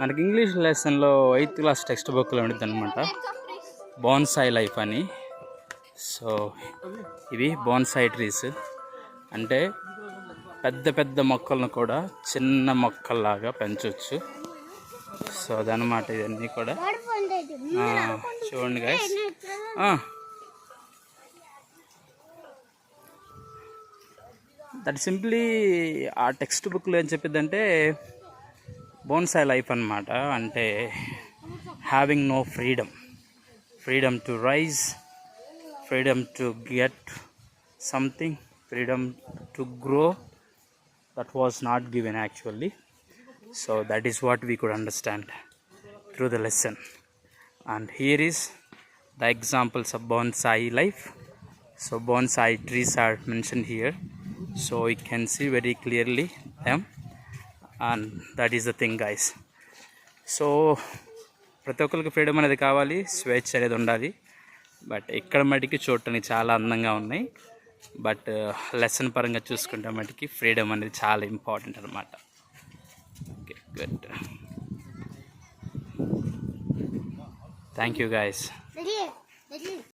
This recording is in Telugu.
మనకి ఇంగ్లీష్ లెసన్లో ఎయిత్ క్లాస్ టెక్స్ట్ బుక్లో ఉండేది అనమాట బోన్సాయి లైఫ్ అని. సో ఇవి బోన్సాయి ట్రీస్. అంటే పెద్ద పెద్ద మొక్కలను కూడా చిన్న మొక్కల్లాగా పెంచవచ్చు సో అదనమాట ఇవన్నీ కూడా. చూడండి గాయస్ దట్ సింప్లీ ఆ టెక్స్ట్ బుక్లో ఏం చెప్పిద్దంటే బోన్సాయి లైఫ్ అన్నమాట అంటే having no freedom freedom to rise freedom to get something freedom to grow that was not given actually so that is what we could understand through the lesson and here is the examples of bonsai life so bonsai trees are mentioned here so you can see very clearly them and that is the thing guys so ప్రతి ఒక్కరికి ఫ్రీడమ్ అనేది కావాలి స్వేచ్ఛ అనేది ఉండాలి. బట్ ఇక్కడ మటుకి చూడటానికి చాలా అందంగా ఉన్నాయి. బట్ లెసన్ uh, పరంగా చూసుకుంటే మటుకి ఫ్రీడమ్ అనేది చాలా ఇంపార్టెంట్ అనమాట okay good thank you guys